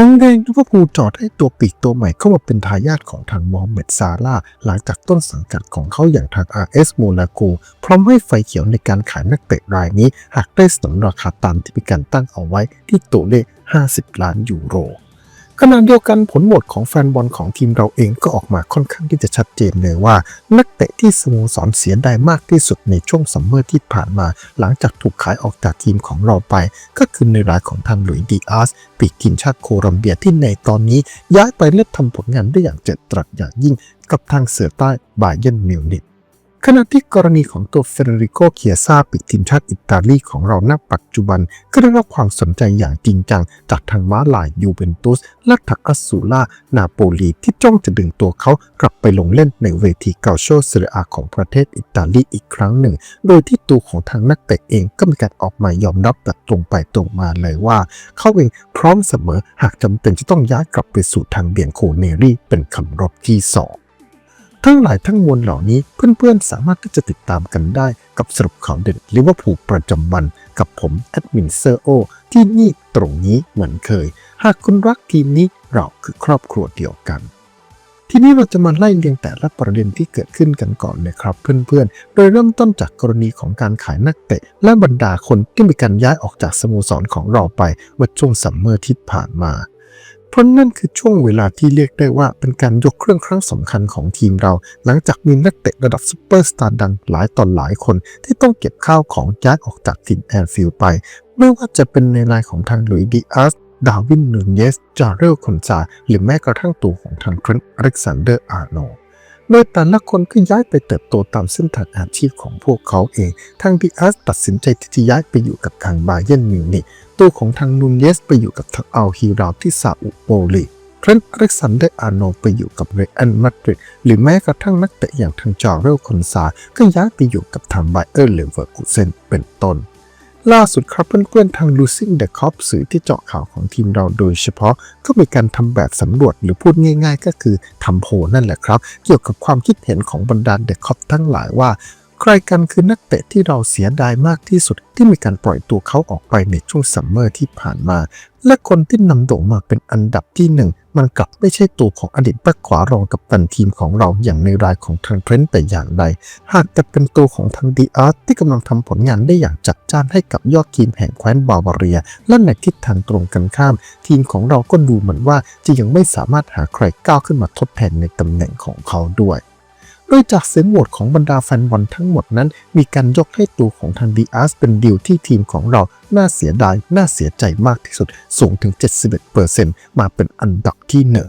ฮงแดงลิเวอร์พูลจอดให้ตัวปีกตัวใหม่เข้ามาเป็นทายาทของทางมอมเมดซาร่าห์หลังจากต้นสังกัดของเขาอย่างทาง RS โมนาโกพร้อมให้ไฟเขียวในการขายนักเตะรายนี้ หากได้สนนราคาตามที่มีการตั้งเอาไว้ที่ตัวเลข 50 ล้านยูโร ขณะเดียวกันผลโหวตของแฟนบอลของทีมเราเองก็ออกมาค่อนข้างที่จะชัดเจนเลยว่า นักเตะที่สโมสรเสียดายมากที่สุดในช่วงซัมเมอร์ที่ผ่านมา หลังจากถูกขายออกจากทีมของเราไป ก็คือในรายของทางหลุยส์ดีอาร์สปีกทีมชาติโคลัมเบียที่ในตอนนี้ย้ายไปเล่นทำผลงานได้อย่างเจ็ดตรัสอย่างยิ่งกับทางเสือใต้บาเยนมิวนิก ขณะที่กรณีของตัวเฟเดริโกเคียซาปีกทีมชาติอิตาลีของเราณปัจจุบัน ก็ได้รับความสนใจอย่างจริงจัง จากทางม้าลายยูเวนตุส และทักอัสซูล่านาโปลีที่จ้องจะดึงตัวเขากลับไปลงเล่นในเวทีเกาโชเซเรียอาของประเทศอิตาลีอีกครั้งหนึ่ง โดยที่ตัวของทางนักเตะเองก็มีการออกมายอมรับแบบตรงไปตรงมาเลยว่า เขาเองพร้อมเสมอหากจำเป็นจะต้องย้ายกลับไปสู่ทางเบียนโคเนรีเป็นคำรบที่สอง ทั้งหลายทั้งมวลเหล่านี้เพื่อนๆสามารถที่จะติดตามกันได้กับสรุปข่าวเด่นลิเวอร์พูลประจำวัน กับผมแอดมินเซอร์โอที่นี่ตรงนี้เหมือนเคย หากคุณรักทีมนี้เราคือครอบครัวเดียวกันทีนี้เราจะมาไล่เรียงแต่ละประเด็นที่เกิดขึ้นกันก่อนเลยครับเพื่อนๆ โดยเริ่มต้นจากกรณีของการขายนักเตะ และบรรดาคนที่มีการย้ายออกจากสโมสรของเราไปเมื่อช่วงซัมเมอร์ที่ผ่านมา ราะนั่นคือช่วงเวลาที่เรียกได้ว่าเป็นการยกเครื่องครั้งสำคัญของทีมเรา หลังจากมีนักเตะระดับซูเปอร์สตาร์ดังหลายต่อหลายคนที่ต้องเก็บข้าวของย้ายออกจากถิ่นแอนฟิลด์ไป ไม่ว่าจะเป็นในรายของทางหลุยดีอาสดาวินนูนเยส จาเรลคอนซาหรือแม้กระทั่งตัวของทางเทรนต์อเล็กซานเดอร์อาร์โนโดยแต่ละคนก็ย้ายไปเติบโตตามเส้นทางอาชีพของพวกเขาเอง ทางดีอาสตัดสินใจที่จะย้ายไปอยู่กับทางบาเยร์นมิวนิก ตัวของทางนูนเยสไปอยู่กับทางอัลฮิราวที่ซาอุโปลีเทรนต์อเล็กซานเดอร์อาร์โนไปอยู่กับเรอัลมาดริดหรือแม้กระทั่งนักเตะอย่างทางจาเรลคอนซาก็ย้ายไปอยู่กับทางไบเออร์เลเวอร์คูเซนเป็นต้นล่าสุดครับเพื่อนๆทาง Losing the Cop สื่อที่เจาะข่าวของทีมเราโดยเฉพาะ ก็มีการทำแบบสำรวจหรือพูดง่ายๆ ก็คือทำโพนั่นแหละครับ เกี่ยวกับความคิดเห็นของบรรดาเดอะคอปทั้งหลายว่า ใครกันคือนักเตะที่เราเสียดายมากที่สุดที่มีการปล่อยตัวเขาออกไปในช่วงซัมเมอร์ที่ผ่านมา และคนที่นำโด่งมาเป็นอันดับที่หนึ่งมันกลับไม่ใช่ตัวของอดีตแบ็คขวารองกับตันทีมของเราอย่างในรายของทางเทรนต์แต่อย่างใด หากจะเป็นตัวของทางดีอาร์ตที่กำลังทำผลงานได้อย่างจัดจ้านให้กับยอดทีมแห่งแคว้นบาวาเรีย และในทิศทางตรงกันข้าม ทีมของเราก็ดูเหมือนว่าจะยังไม่สามารถหาใครก้าวขึ้นมาทดแทนในตำแหน่งของเขาด้วย โดยจากเสียงโหวตของบรรดาแฟนบอลทั้งหมดนั้น มีการยกให้ตัวของทางดีอาร์สเป็นดีลที่ทีมของเรา น่าเสียดาย น่าเสียใจมากที่สุด สูงถึง 71%มาเป็นอันดับที่หนึ่ง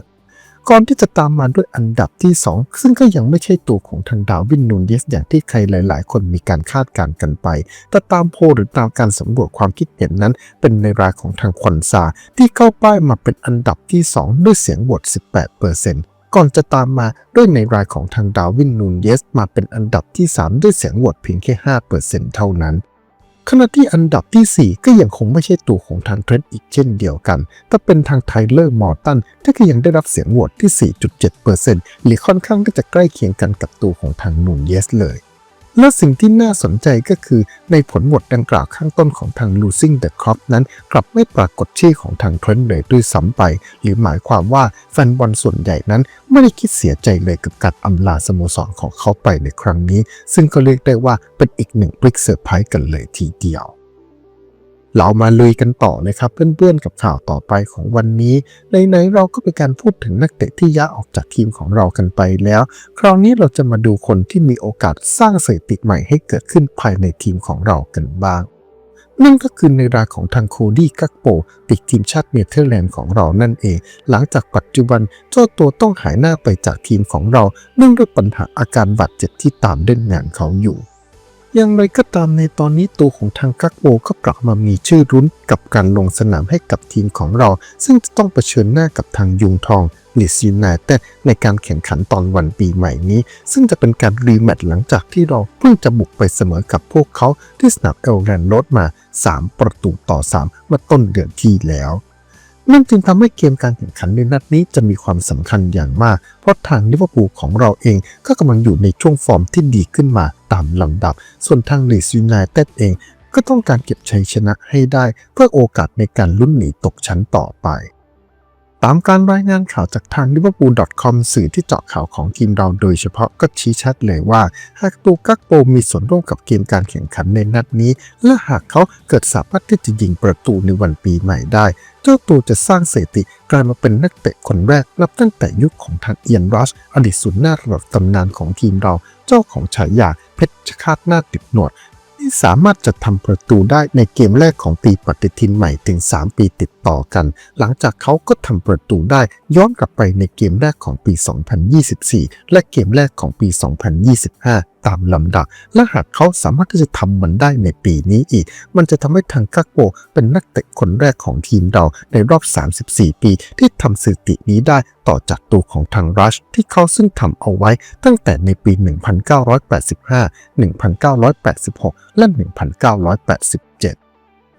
ก่อนที่จะตามมาด้วยอันดับที่ 2 ซึ่งก็ยังไม่ใช่ตัวของทางดาวินนูนเยสอย่างที่ใครหลาย ๆ คนมีการคาดการณ์กันไป แต่ตามโพลหรือตามการสำรวจความคิดเห็นนั้น เป็นในรายของทางควันซาที่เข้าป้ายมาเป็นอันดับที่ 2 ด้วยเสียงโหวต18% ก่อนจะตามมาด้วยในรายของทางดาวินนูนเยสมาเป็นอันดับที่ 3 ด้วยเสียงโหวตเพียงแค่ 5%เท่านั้น ขณะที่อันดับที่ 4 ก็ยังคงไม่ใช่ตัวของทางเทรนด์อีกเช่นเดียวกัน แต่เป็นทางไทเลอร์มอร์ตันที่ก็ยังได้รับเสียงโหวตที่ 4.7%หรือค่อนข้างที่จะใกล้เคียงกันกับตัวของทางนูนเยสเลย และสิ่งที่น่าสนใจก็คือในผลหวดดังกล่าวข้างต้นของทาง Losing the Crop นั้น กลับไม่ปรากฏชื่อของทางเทรนด์เลยด้วยซ้ำไป หรือหมายความว่าแฟนบอลส่วนใหญ่นั้น ไม่ได้คิดเสียใจเลยกับการอำลาสโมสรของเขาไปในครั้งนี้ ซึ่งก็เรียกได้ว่าเป็นอีกหนึ่งบริกเซอร์ไพรส์กันเลยทีเดียว เรามาลุยกันต่อนะครับเพื่อนๆกับข่าวต่อไปของวันนี้ในๆเราก็เป็นการพูดถึงนักเตะที่ย้ายออกจากทีมของเรากันไปแล้ว คราวนี้เราจะมาดูคนที่มีโอกาสสร้างสถิติใหม่ให้เกิดขึ้นภายในทีมของเรากันบ้าง นั่นก็คือในรายของทางโคดี้กักโปปีกทีมชาติเนเธอร์แลนด์ของเรานั่นเอง หลังจากปัจจุบันเจ้าตัวต้องหายหน้าไปจากทีมของเราเนื่องด้วยปัญหาอาการบาดเจ็บที่ตามเล่นงานเขาอยู่ อย่างไรก็ตามในตอนนี้ตัวของทางกักโปก็กลับมามีชื่อรุ้นกับการลงสนามให้กับทีมของเรา ซึ่งจะต้องเผชิญหน้ากับทางยุงทองลิสยูไนเต็ดในการแข่งขันตอนวันปีใหม่นี้ ซึ่งจะเป็นการรีแมตช์หลังจากที่เราเพิ่งจะบุกไปเสมอกับพวกเขาที่สนามเอลแลนด์โรดมา 3 ประตูต่อ 3 เมื่อต้นเดือนที่แล้ว นั่นจึงทำให้เกมการแข่งขันในนัดนี้จะมีความสำคัญอย่างมาก เพราะทางลิเวอร์พูลของเราเองก็กำลังอยู่ในช่วงฟอร์มที่ดีขึ้นมาตามลำดับ ส่วนทางลีสยูไนเต็ดเอง ก็ต้องการเก็บชัยชนะให้ได้ เพื่อโอกาสในการลุ้นหนีตกชั้นต่อไป ตามการรายงานข่าวจากทาง liverpool.com สื่อที่เจาะข่าวของทีมเราโดยเฉพาะก็ชี้ชัดเลยว่า หากตูกักโปมีส่วนร่วมกับเกมการแข่งขันในนัดนี้ และหากเขาเกิดสามารถที่จะยิงประตูในวันปีใหม่ได้ เจ้าตัวจะสร้างสถิติกลายมาเป็นนักเตะคนแรกนับตั้งแต่ยุคของทางเอียนรัชอดีตศูนหน้าระดับตำนานของทีมเรา เจ้าของฉายาเพชรคาดหน้าติดหนวด ที่สามารถจะทำประตูได้ในเกมแรกของปีปฏิทินใหม่ถึง 3 ปีติดต่อกัน หลังจากเขาก็ทำประตูได้ย้อนกลับไปในเกมแรกของปี 2024 และเกมแรกของปี 2025ตามลำดับ และหากเขาสามารถที่จะทำมันได้ในปีนี้อีก มันจะทำให้ทางกักโกเป็นนักเตะคนแรกของทีมเราในรอบ 34 ปี ที่ทำสถิตินี้ได้ต่อจากตัวของทางรัชที่เขาซึ่งทำเอาไว้ตั้งแต่ในปี 1985 1986 และ 1987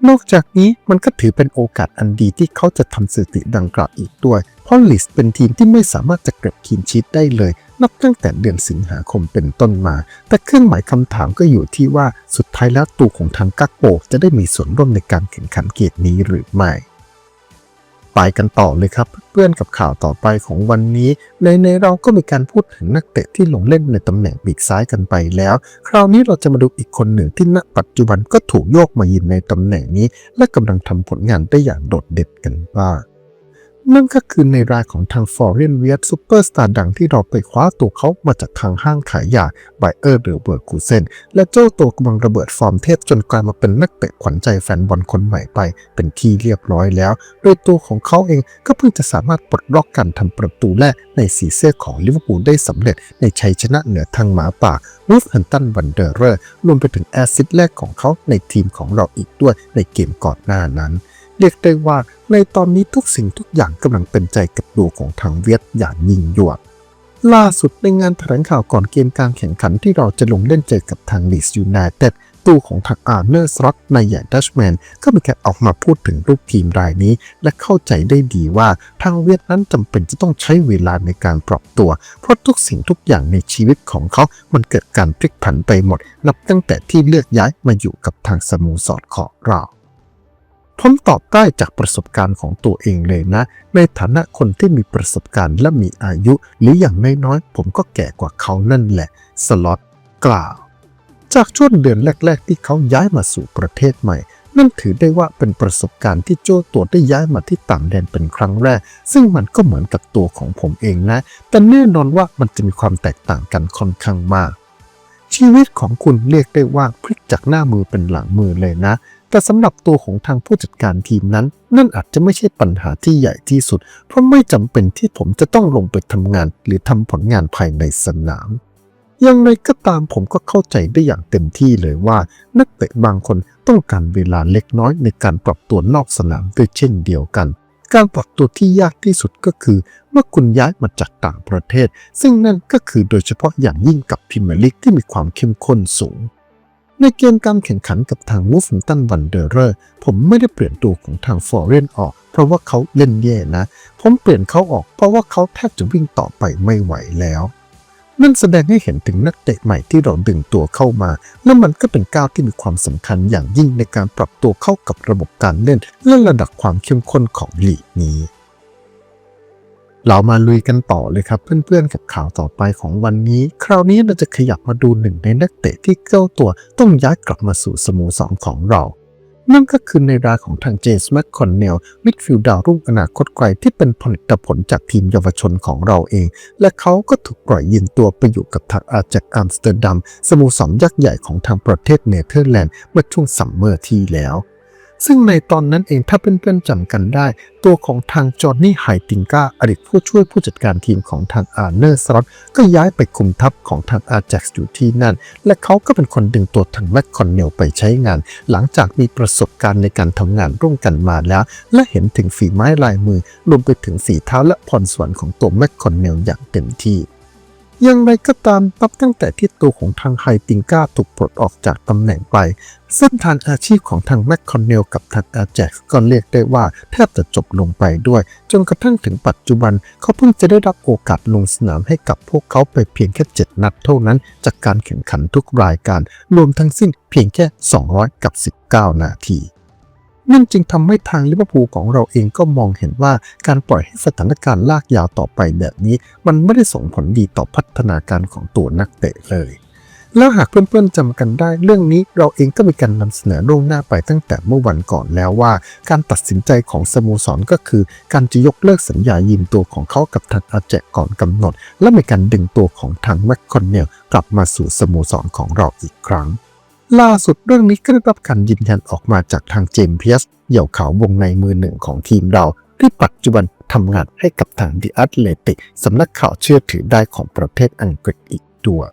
นอกจากนี้มันก็ถือเป็นโอกาสอันดีที่เขาจะทำสถิติดังกล่าวอีกด้วย เพราะลิสเป็นทีมที่ไม่สามารถจะเก็บคีนชีตได้เลย นับตั้งแต่เดือนสิงหาคมเป็นต้นมา แต่เครื่องหมายคำถามก็อยู่ที่ว่าสุดท้ายแล้วตัวของทางกักโปจะได้มีส่วนร่วมในการแข่งขันเกมนี้หรือไม่ ไปกันต่อเลยครับ เพื่อนกับข่าวต่อไปของวันนี้ในในเราก็มีการพูดถึงนักเตะที่ลงเล่นในตำแหน่งปีกซ้ายกันไปแล้ว คราวนี้เราจะมาดูอีกคนหนึ่งที่ณปัจจุบันก็ถูกโยกมายืนในตำแหน่งนี้ และกำลังทำผลงานได้อย่างโดดเด่นกันบ้าง นั่นก็คือในรายของทางฟอร์เรนเวียดซูเปอร์สตาร์ดังที่เราไปคว้าตัวเขามาจากทางห้างขายยาไบเออร์หรือเบิร์กูเซนและเจ้าตัวกำลังระเบิดฟอร์มเทพจนกลายมาเป็นนักเตะขวัญใจแฟนบอลคนใหม่ไปเป็นที่เรียบร้อยแล้ว โดยตัวของเขาเองก็เพิ่งจะสามารถปลดล็อกการทำประตูแรกในสีเสื้อของลิเวอร์พูลได้สำเร็จในชัยชนะเหนือทางหมาป่าวูฟแฮมตันวันเดอร์เรอร์รวมไปถึงแอสซิสแรกของเขาในทีมของเราอีกด้วยในเกมก่อนหน้านั้น เรียกได้ว่าในตอนนี้ทุกสิ่งทุกอย่างกำลังเป็นใจกับดวงของทางเวียดอย่างยิ่งยวด ล่าสุดในงานแถลงข่าวก่อนเกมการแข่งขันที่เราจะลงเล่นเจอกับทางลีสยูไนเต็ดตัวของทางอาร์เนอร์สล็อตในใหญ่ดัชแมนก็มีการออกมาพูดถึงรูปทีมรายนี้ และเข้าใจได้ดีว่าทางเวียดนั้นจำเป็นจะต้องใช้เวลาในการปรับตัว เพราะทุกสิ่งทุกอย่างในชีวิตของเขา มันเกิดการพลิกผันไปหมด นับตั้งแต่ที่เลือกย้ายมาอยู่กับทางสโมสรของเรา ผมตอบได้จากประสบการณ์ของตัวเองเลยนะ ในฐานะคนที่มีประสบการณ์และมีอายุ หรืออย่างน้อยๆผมก็แก่กว่าเขานั่นแหละ สล็อตกล่าว จากช่วงเดือนแรก ๆ ที่เขาย้ายมาสู่ประเทศใหม่ นั่นถือได้ว่าเป็นประสบการณ์ที่โจ้ตัวได้ย้ายมาที่ต่างแดนเป็นครั้งแรก ซึ่งมันก็เหมือนกับตัวของผมเองนะ แต่แน่นอนว่ามันจะมีความแตกต่างกันค่อนข้างมากชีวิตของคุณเรียกได้ว่าพลิกจากหน้ามือเป็นหลังมือเลยนะ แต่สำหรับตัวของทางผู้จัดการทีมนั้น นั่นอาจจะไม่ใช่ปัญหาที่ใหญ่ที่สุด เพราะไม่จำเป็นที่ผมจะต้องลงไปทำงาน หรือทำผลงานภายในสนามอย่างไรก็ตามผมก็เข้าใจได้อย่างเต็มที่เลยว่า นักเตะบางคนต้องการเวลาเล็กน้อยในการปรับตัวนอกสนามด้วยเช่นเดียวกัน การปรับตัวที่ยากที่สุดก็คือ เมื่อคุณย้ายมาจากต่างประเทศ ซึ่งนั่นก็คือโดยเฉพาะอย่างยิ่งกับพรีเมียร์ลีกที่มีความเข้มข้นสูง ในเกมการแข่งขันกับทางวูฟตันวันเดอร์เรอร์ผมไม่ได้เปลี่ยนตัวของทางฟอร์เรนออก เพราะว่าเขาเล่นแย่นะ ผมเปลี่ยนเขาออกเพราะว่าเขาแทบจะวิ่งต่อไปไม่ไหวแล้ว นั่นแสดงให้เห็นถึงนักเตะใหม่ที่เราดึงตัวเข้ามา และมันก็เป็นก้าวที่มีความสำคัญอย่างยิ่งในการปรับตัวเข้ากับระบบการเล่นและระดับความเข้มข้นของลีกนี้ เรามาลุยกันต่อเลยครับ เพื่อนๆกับข่าวต่อไปของวันนี้ คราวนี้เราจะขยับมาดูหนึ่งในนักเตะที่เจ้าตัวต้องย้ายกลับมาสู่สโมสรของเรา นั่นก็คือในรายของทางเจสแมคคอนเนลมิดฟิลด์ดาวรุ่งอนาคตไกลที่เป็นผลิตผลจากทีมเยาวชนของเราเอง และเขาก็ถูกปล่อยยืนตัวไปอยู่กับทางอาจากอัมสเตอร์ดัมสโมสรยักษ์ใหญ่ของทางประเทศเนเธอร์แลนด์เมื่อช่วงซัมเมอร์ที่แล้ว ซึ่งในตอนนั้นเองถ้าเพื่อนๆจำกันได้ ตัวของทางจอห์นนี่ไฮติงกาอดีตผู้ช่วยผู้จัดการทีมของทางอาร์เนอร์สล็อตก็ย้ายไปคุมทัพของทางอาแจ็กซ์อยู่ที่นั่น และเขาก็เป็นคนดึงตัวทางแมคคอนเนลไปใช้งาน หลังจากมีประสบการณ์ในการทำงานร่วมกันมาแล้ว และเห็นถึงฝีไม้ลายมือรวมไปถึงฝีเท้าและพรสวรรค์ของตัวแมคคอนเนลอย่างเต็มที่ อย่างไรก็ตามนับตั้งแต่ที่ตัวของทางไฮติงกาถูกปลดออกจากตำแหน่งไป เส้นทางอาชีพของทางแมคคอนเนลกับทางอาแจ็กก็เรียกได้ว่าแทบจะจบลงไปด้วย จนกระทั่งถึงปัจจุบัน เขาเพิ่งจะได้รับโอกาสลงสนามให้กับพวกเขาไปเพียงแค่ 7 นัดเท่านั้น จากการแข่งขันทุกรายการ รวมทั้งสิ้นเพียงแค่ 200 กับ 19 นาที นั่นจึงทำให้ทางลิเวอร์พูลของเราเองก็มองเห็นว่าการปล่อยให้สถานการณ์ลากยาวต่อไปแบบนี้ มันไม่ได้ส่งผลดีต่อพัฒนาการของตัวนักเตะเลย แล้วหากเพื่อนๆจำกันได้เรื่องนี้เราเองก็มีการนำเสนอล่วงหน้าไปตั้งแต่เมื่อวันก่อนแล้วว่า การตัดสินใจของสโมสรก็คือ การจะยกเลิกสัญญายืมตัวของเขากับทางอาแจกก่อนกำหนด และมีการดึงตัวของทางแมคคอนเนลกลับมาสู่สโมสรของเราอีกครั้ง ล่าสุดเรื่องนี้ก็ได้รับการยืนยันออกมาจากทางเจมส์เพียสเหยี่ยวขาววงในมือหนึ่งของทีมเรา ที่ปัจจุบันทำงานให้กับทางดิอัตเลติกสำนักข่าวเชื่อถือได้ของประเทศอังกฤษอีกด้วย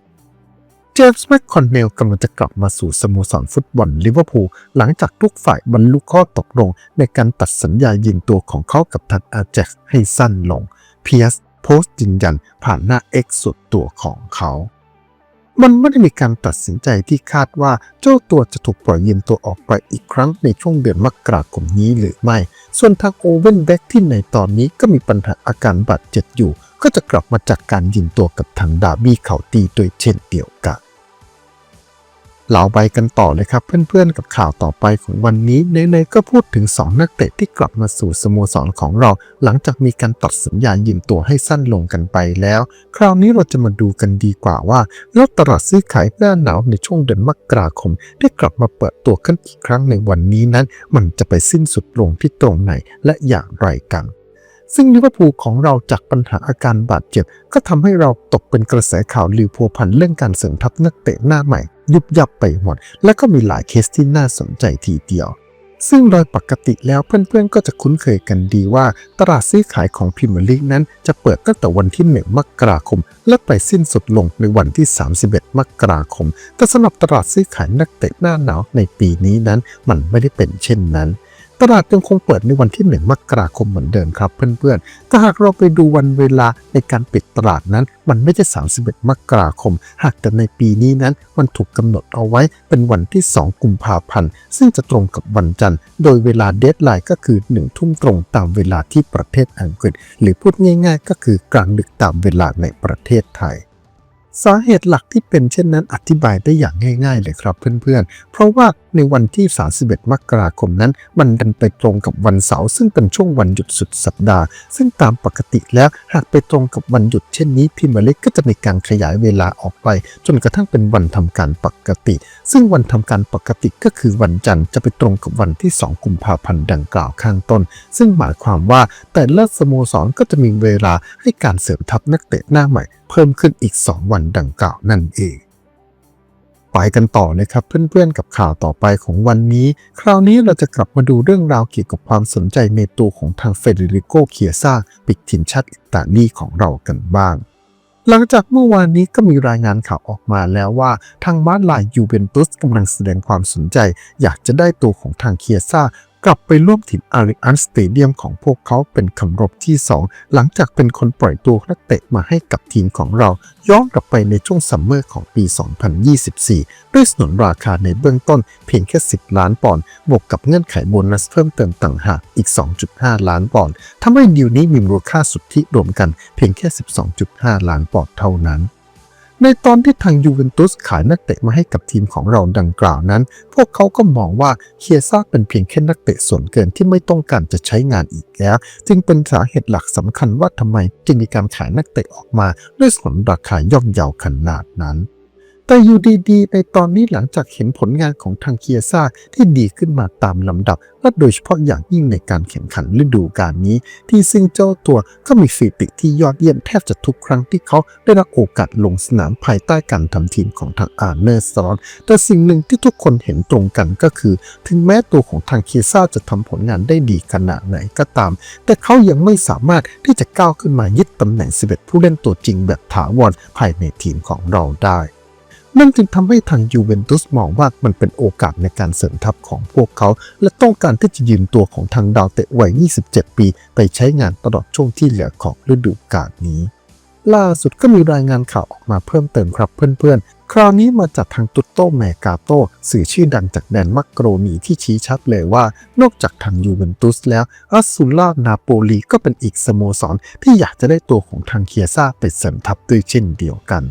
เจมส์แมคคอนเนลกำลังจะกลับมาสู่สโมสรฟุตบอลลิเวอร์พูลหลังจากทุกฝ่ายบรรลุข้อตกลง ในการตัดสัญญายืมตัวของเขากับทางอาแจ็กให้สั้นลง เพียสโพสต์ยืนยันผ่านหน้า X ส่วนตัวของเขา มันไม่ได้มีการตัดสินใจที่คาดว่าเจ้าตัวจะถูกปล่อยยืมตัวออกไปอีกครั้งในช่วงเดือนมกราคมนี้หรือไม่ ส่วนทางโอเวนแบ็กที่ในตอนนี้ก็มีปัญหาอาการบาดเจ็บอยู่ ก็จะกลับมาจากการยืมตัวกับทางดาบี้เขาตีโดยเช่นเดียวกัน เราไปกันต่อเลยครับ เพื่อนๆกับข่าวต่อไปของวันนี้เนๆก็พูดถึง 2 นักเตะที่กลับมาสู่สโมสรของเรา หลังจากมีการตัดสัญญายืมตัวให้สั้นลงกันไปแล้ว คราวนี้เราจะมาดูกันดีกว่าว่าแล้วตลาดซื้อขายหน้าหนาวในช่วงเดือนมกราคม ได้กลับมาเปิดตัวขึ้นอีกครั้งในวันนี้นั้น มันจะไปสิ้นสุดลงที่ตรงไหนและอย่างไรกันซึ่งลิเวอร์พูลของเราจากปัญหาอาการบาดเจ็บ ก็ทำให้เราตกเป็นกระแสข่าวลือพัวพันเรื่องการเสริมทัพนักเตะหน้าใหม่ ยุบยับไปหมด และก็มีหลายเคสที่น่าสนใจทีเดียว ซึ่งโดยปกติแล้วเพื่อนๆก็จะคุ้นเคยกันดีว่า ตลาดซื้อขายของพิมพ์ลีกนั้นจะเปิดตั้งแต่วันที่1มกราคม และไปสิ้นสุดลงในวันที่ 31 มกราคม แต่สำหรับตลาดซื้อขายนักเตะหน้าหนาวในปีนี้นั้น มันไม่ได้เป็นเช่นนั้น ตลาดยังคงเปิดในวันที่ 1 มกราคมเหมือนเดิมครับเพื่อนๆถ้าหากเราไปดูวันเวลาในการปิดตลาดนั้น มันไม่ใช่ 31 มกราคม หากแต่ในปีนี้นั้น มันถูกกำหนดเอาไว้เป็นวันที่ 2 กุมภาพันธ์ ซึ่งจะตรงกับวันจันทร์ โดยเวลาเดทไลน์ก็คือ 1 ทุ่มตรงตามเวลาที่ประเทศอังกฤษ หรือพูดง่ายๆ ก็คือกลางดึกตามเวลาในประเทศไทยสาเหตุหลักที่เป็นเช่นนั้นอธิบายได้อย่างง่าย ๆ เลยครับเพื่อนๆ เพราะว่า ในวันที่ 31 มกราคมนั้น มันดันไปตรงกับวันเสาร์ซึ่งเป็นช่วงวันหยุดสุดสัปดาห์ ซึ่งตามปกติแล้วหากไปตรงกับวันหยุดเช่นนี้พิมพ์เล็กก็จะมีการขยายเวลาออกไป จนกระทั่งเป็นวันทำการปกติ ซึ่งวันทำการปกติก็คือวันจันทร์จะไปตรงกับวันที่ 2 กุมภาพันธ์ดังกล่าวข้างต้น ซึ่งหมายความว่าแต่ละสโมสรก็จะมีเวลาให้การเสริมทัพนักเตะหน้าใหม่ เพิ่มขึ้นอีก 2 วันดังกล่าวนั่นเอง ไปกันต่อเลยครับเพื่อนๆกับข่าวต่อไปของวันนี้ คราวนี้เราจะกลับมาดูเรื่องราวเกี่ยวกับความสนใจในตัวของทางเฟเดริโกเคียซ่าปิกทีมชาติอิตาลีของเรากันบ้าง หลังจากเมื่อวานนี้ก็มีรายงานข่าวออกมาแล้วว่า ทางมาดลายยูเวนตุสกำลังแสดงความสนใจ อยากจะได้ตัวของทางเคียซ่า กลับไปร่วมทีมอาริอันสเตเดียมของพวกเขาเป็นคำรบที่ 2 หลังจากเป็นคนปล่อยตัวนักเตะมาให้กับทีมของเราย้อนกลับไปในช่วงซัมเมอร์ของปี 2024 ด้วยสนนราคาในเบื้องต้นเพียงแค่ 10 ล้านปอนด์บวกกับเงื่อนไขโบนัสเพิ่มเติมต่างหากอีก 2.5 ล้านปอนด์ทำให้ดีลนี้มีมูลค่าสุทธิรวมกันเพียงแค่ 12.5 ล้านปอนด์เท่านั้น ในตอนที่ทางยูเวนตุสขายนักเตะมาให้กับทีมของเราดังกล่าวนั้น พวกเขาก็มองว่าเคียซ่าเป็นเพียงแค่นักเตะส่วนเกินที่ไม่ต้องการจะใช้งานอีกแล้ว จึงเป็นสาเหตุหลักสำคัญว่าทำไมจึงมีการขายนักเตะออกมาด้วยสนนราคาย่อมเยาวขนาดนั้น แต่อยู่ดีๆ ในตอนนี้หลังจากเห็นผลงานของทางเคียซ่าที่ดีขึ้นมาตามลำดับ และโดยเฉพาะอย่างยิ่งในการแข่งขันฤดูกาลนี้ ที่ซึ่งเจ้าตัวก็มีสถิติที่ยอดเยี่ยมแทบจะทุกครั้งที่เขาได้รับโอกาสลงสนามภายใต้การทำทีมของทางอาร์เนอร์สตอนแต่สิ่งหนึ่งที่ทุกคนเห็นตรงกันก็คือ ถึงแม้ตัวของทางเคียซ่าจะทำผลงานได้ดีขนาดไหนก็ตาม แต่เขายังไม่สามารถที่จะก้าวขึ้นมายึดตำแหน่ง 11 ผู้เล่นตัวจริงแบบถาวรภายในทีมของเราได้ นั่นจึงทำให้ทางยูเวนตุสมองว่ามันเป็นโอกาสในการเสริมทัพของพวกเขา และต้องการที่จะยืมตัวของทางดาวเตะวัย 27 ปี ไปใช้งานตลอดช่วงที่เหลือของฤดูกาลนี้ ล่าสุดก็มีรายงานข่าวออกมาเพิ่มเติมครับเพื่อนๆ คราวนี้มาจากทางตุตโตแมกาโตสื่อชื่อดังจากแดนมักโกรนีที่ชี้ชัดเลยว่า นอกจากทางยูเวนตุสแล้วอัสซูล่านาโปลีก็เป็นอีกสโมสรที่อยากจะได้ตัวของทางเคียซ่าไปเสริมทัพด้วยเช่นเดียวกัน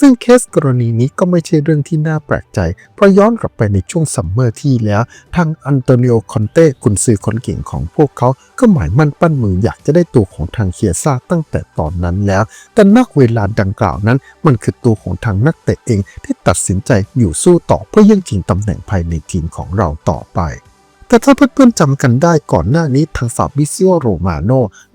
ซึ่งเคสกรณีนี้ก็ไม่ใช่เรื่องที่น่าแปลกใจ เพราะย้อนกลับไปในช่วงซัมเมอร์ที่แล้ว ทางอันโตนิโอคอนเต้กุนซือคนเก่งของพวกเขา ก็หมายมั่นปั้นมืออยากจะได้ตัวของทางเคียซ่าตั้งแต่ตอนนั้นแล้ว แต่นักเวลาดังกล่าวนั้น มันคือตัวของทางนักเตะเองที่ตัดสินใจอยู่สู้ต่อเพื่อย่งชิงตำแหน่งภายในทีมของเราต่อไป แต่ถ้าเพื่อนๆจำกันได้ก่อนหน้านี้ทางฟาบิซิโอโรมาโน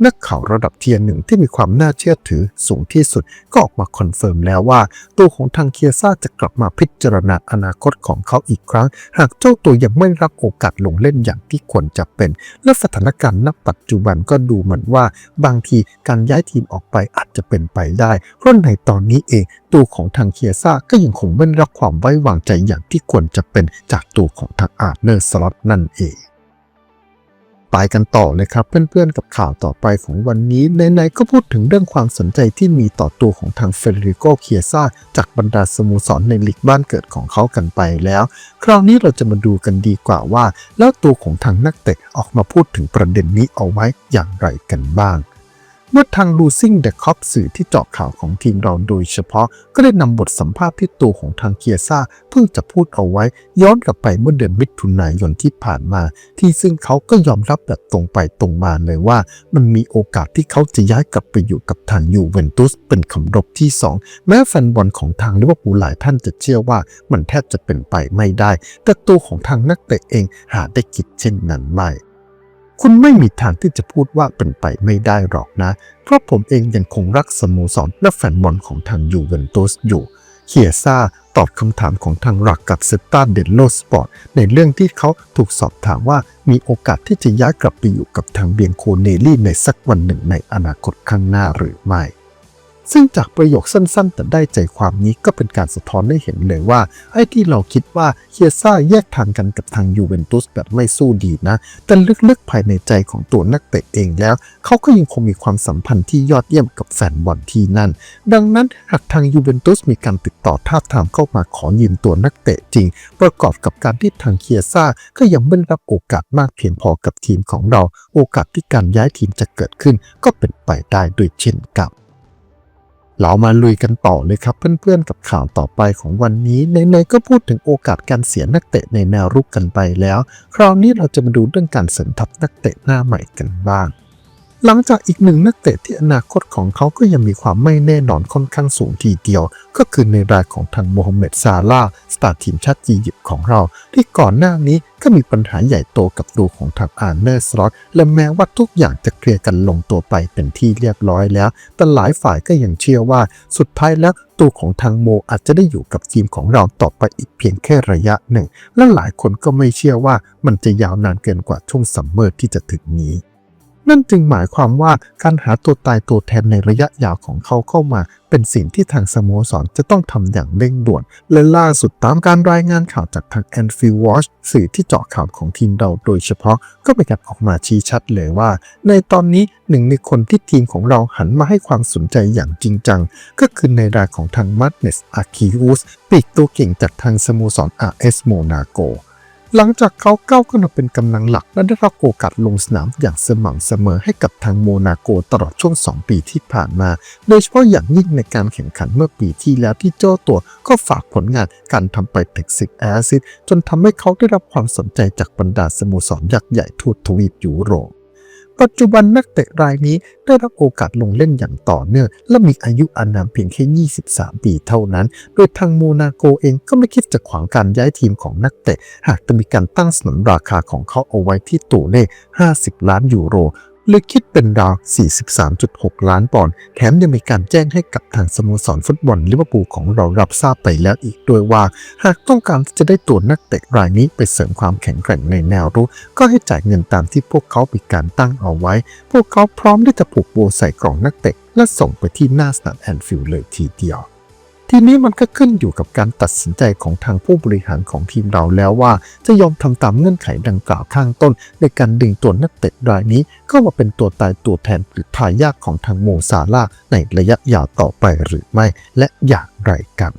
นักข่าวระดับเทียร์หนึ่งที่มีความน่าเชื่อถือสูงที่สุดก็ออกมาคอนเฟิร์มแล้วว่า ตัวของทางเคียซ่าจะกลับมาพิจารณาอนาคตของเขาอีกครั้ง หากเจ้าตัวยังไม่รับโอกาสลงเล่นอย่างที่ควรจะเป็น และสถานการณ์ณปัจจุบันก็ดูเหมือนว่า บางทีการย้ายทีมออกไปอาจจะเป็นไปได้เพราะในตอนนี้เอง ตัวของทางเคียซ่าก็ยังคงไม่ได้รับความไว้วางใจอย่างที่ควรจะเป็นจากตัวของทางอาร์เนอร์สล็อตนั่นเองไปกันต่อเลยครับเพื่อนๆกับข่าวต่อไปของวันนี้ไหนๆก็พูดถึงเรื่องความสนใจที่มีต่อตัวของทางเฟเดริโกเคียซ่าจากบรรดาสโมสรในลีกบ้านเกิดของเขากันไปแล้ว คราวนี้เราจะมาดูกันดีกว่าว่า แล้วตัวของทางนักเตะออกมาพูดถึงประเด็นนี้เอาไว้อย่างไรกันบ้าง เมื่อทาง Losing the Cop สื่อที่เจาะข่าวของทีมเราโดยเฉพาะ ก็ได้นำบทสัมภาษณ์ที่ตัวของทางเคียซ่า เพิ่งจะพูดเอาไว้ ย้อนกลับไปเมื่อเดือนมิถุนายนที่ผ่านมา ที่ซึ่งเขาก็ยอมรับแบบตรงไปตรงมาเลยว่า มันมีโอกาสที่เขาจะย้ายกลับไปอยู่กับทางยูเวนตุสเป็นคำรบที่ 2 แม้แฟนบอลของทางลิเวอร์พูลหลายท่านจะเชื่อว่ามันแทบจะเป็นไปไม่ได้ แต่ตัวของทางนักเตะเองหาได้คิดเช่นนั้นไม่ คุณไม่มีทางที่จะพูดว่าเป็นไปไม่ได้หรอกนะ เพราะผมเองยังคงรักสโมสรและแฟนบอลของทางยูเวนตุสอยู่เคียซ่าตอบคำถามของทางหลักกับเซตาเดนโลสปอร์ตในเรื่องที่เขาถูกสอบถามว่ามีโอกาสที่จะย้ายกลับไปอยู่กับทางเบียงโคเนลี่ในสักวันหนึ่งในอนาคตข้างหน้าหรือไม่ ซึ่งจากประโยคสั้นๆ แต่ได้ใจความนี้ก็เป็นการสะท้อนให้เห็นเลยว่า ไอ้ที่เราคิดว่าเคียซ่าแยกทางกันกับทางยูเวนตุสแบบไม่สู้ดีนะ แต่ลึกๆภายในใจของตัวนักเตะเองแล้ว เขาก็ยังคงมีความสัมพันธ์ที่ยอดเยี่ยมกับแฟนบอลที่นั่น ดังนั้นหากทางยูเวนตุสมีการติดต่อท้าทามเข้ามาขอยืมตัวนักเตะจริง ประกอบกับการที่ทางเคียซ่าก็ยังไม่ได้รับโอกาสมากเพียงพอกับทีมของเรา โอกาสที่การย้ายทีมจะเกิดขึ้น ก็เป็นไปได้ด้วยเช่นกัน เรามาลุยกันต่อเลยครับเพื่อนๆกับข่าวต่อไปของวันนี้ในๆก็พูดถึงโอกาสการเสียนักเตะในแนวรุกกันไปแล้ว คราวนี้เราจะมาดูเรื่องการเสริมทัพนักเตะหน้าใหม่กันบ้าง หลังจากอีกหนึ่งนักเตะที่อนาคตของเขาก็ยังมีความไม่แน่นอนค่อนข้างสูงทีเดียว ก็คือในรายของทางโมฮัมเหม็ดซาลาสตาร์ทีมชาติอียิปต์ของเรา ที่ก่อนหน้านี้ก็มีปัญหาใหญ่โตกับตัวของทางอาร์เนอร์สล็อตและแม้ว่าทุกอย่างจะเคลียร์กันลงตัวไปเป็นที่เรียบร้อยแล้ว แต่หลายฝ่ายก็ยังเชื่อว่าสุดท้ายแล้วตัวของทางโมอาจจะได้อยู่กับทีมของเราต่อไปอีกเพียงแค่ระยะหนึ่ง และหลายคนก็ไม่เชื่อว่ามันจะยาวนานเกินกว่าช่วงซัมเมอร์ที่จะถึงนี้ นั่นจึงหมายความว่าการหาตัวตายตัวแทนในระยะยาวของเขาเข้ามา เป็นสิ่งที่ทางสโมสรจะต้องทำอย่างเร่งด่วน และล่าสุดตามการรายงานข่าวจากทาง a n f i e l d Watch สื่อที่เจาะข่าวของทีมเราโดยเฉพาะก็เป็นการออกมาชี้ชัดเลยว่า ในตอนนี้หนึ่งในคนที่ทีมของเราหันมาให้ความสนใจอย่างจริงจัง ก็คือในรายของทางมัตเนสอาคิอุสปีกตัวเก่งจากทางสโมสร RS Monaco หลังจากเขาก้าวขึ้นมาเป็นกำลังหลัก และได้รับโอกาสลงสนามอย่างสม่ำเสมอให้กับทางโมนาโกตลอดช่วง 2 ปีที่ผ่านมา โดยเฉพาะอย่างยิ่งในการแข่งขันเมื่อปีที่แล้วที่เจ้าตัวก็ฝากผลงานการทำไปติกซิกแอซิดจนทำให้เขาได้รับความสนใจจากบรรดาสโมสรยักษ์ใหญ่ทั่วทวีปยุโรป ปัจจุบันนักเตะรายนี้ได้รับโอกาสลงเล่นอย่างต่อเนื่อง และมีอายุอานามเพียงแค่ 23 ปีเท่านั้น โดยทางโมนาโกเองก็ไม่คิดจะขวางการย้ายทีมของนักเตะ หากจะมีการตั้งสนนราคาของเขาเอาไว้ที่ตัวเลข 50 ล้านยูโร หรือคิดเป็นราว 43.6 ล้านปอนด์แถมยังมีการแจ้งให้กับทางสโมสรฟุตบอลลิเวอร์พูลของเรารับทราบไปแล้วอีกด้วยว่า หากต้องการจะได้ตัวนักเตะรายนี้ไปเสริมความแข็งแกร่งในแนวรุกก็ให้จ่ายเงินตามที่พวกเขามีการตั้งเอาไว้ พวกเขาพร้อมที่จะผูกโบใส่กล่องนักเตะและส่งไปที่หน้าสนามแอนฟิลด์เลยทีเดียว ทีนี้มันก็ขึ้นอยู่กับการตัดสินใจของทางผู้บริหารของทีมเราแล้วว่า จะยอมทำตามเงื่อนไขดังกล่าวข้างต้น ในการดึงตัวนักเตะรายนี้เข้ามาเป็นตัวตายตัวแทนหรือทายาทของทางโมซาลาในระยะยาวต่อไปหรือไม่ และอย่างไรกัน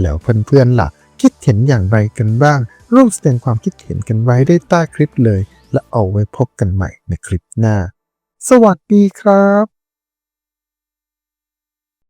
แล้วเพื่อนๆล่ะ คิดเห็นอย่างไรกันบ้าง ร่วมแสดงความคิดเห็นกันไว้ได้ใต้คลิปเลย และเอาไว้พบกันใหม่ในคลิปหน้า สวัสดีครับ